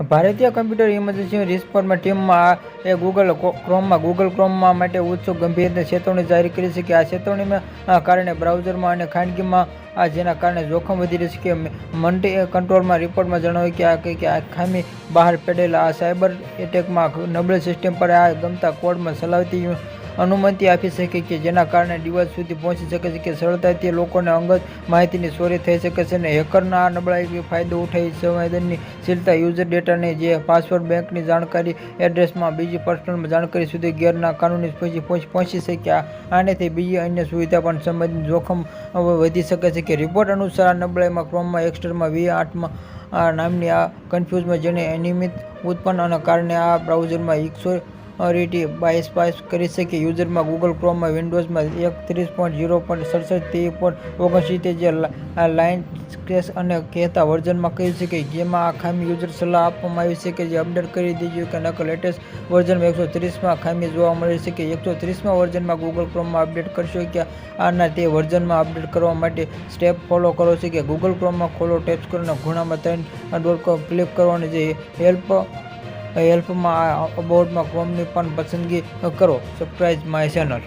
ભારતીય computer emergency રિસ્પોન્સમાં ટીમમાં એ Google ક્રોમમાં Google ક્રોમમાં માટે ઉત્સુક ગંભીર ચેતવણી જાહેર કરી છે કે આ ચેતવણીમાં આ કારણે બ્રાઉઝરમાં અને ખાનગીમાં આ જેના કારણે જોખમ વધી રહ્યું છે કે મલ્ટી કંટ્રોલમાં રિપોર્ટમાં જણાવ્યું કે આ કંઈક આ ખામી બહાર પડેલા આ સાયબર એટેકમાં નબળી સિસ્ટમ પર આ ગમતા કોડમાં ચલાવતી અનુમતિ આપી શકે કે જેના કારણે ડિવાઇસ સુધી પહોંચી શકે છે કે સરળતાથી લોકોને અંગત માહિતીની ચોરી થઈ શકે છે અને હેકરના આ નબળાઈ ફાયદો ઉઠાવી સંવેદનશીલતા યુઝર ડેટાને જે પાસવર્ડ બેંકની જાણકારી એડ્રેસમાં બીજી પર્સનલ જાણકારી સુધી ગેરના કાનૂની પછી પહોંચી શકે આનેથી બીજી અન્ય સુવિધા પણ સંબંધિત જોખમ વધી શકે છે કે રિપોર્ટ અનુસાર આ નબળાઈમાં ક્રોમમાં એક્સ્ટરમાં વી આઠમાં આ નામની આ કન્ફ્યુઝમાં જેને અનિયમિત અને કારણે આ બ્રાઉઝરમાં એકસો રીટી બાયસ પાસ કરી શકે. યુઝરમાં ગૂગલ ક્રોમમાં વિન્ડોઝમાં એકત્રીસ પોઈન્ટ ઝીરો પોઈન્ટ સડસઠ તે પોઈન્ટ ઓગણસિત્તેર જે લાઇન સ્ક્રેસ અને કહેતા વર્ઝનમાં કહી શકે. જેમાં આ ખામી યુઝર સલાહ આપવામાં આવી છે કે જે અપડેટ કરી દેજો કે નકર લેટેસ્ટ વર્ઝનમાં એકસો ત્રીસમાં ખામી જોવા મળે છે કે એકસો ત્રીસમાં વર્ઝનમાં ગૂગલ ક્રોમમાં અપડેટ કરશો કે આના તે વર્ઝનમાં અપડેટ કરવા માટે સ્ટેપ ફોલો કરો છે કે ગૂગલ ક્રોમમાં ખોલો ટેપ્સ કરીને ખૂણામાં ત્રણ ડોટ ક્લિક કરવાની જે હેલ્પ હેલ્પમાં આ કોમની પણ પસંદગી કરો. Subscribe my channel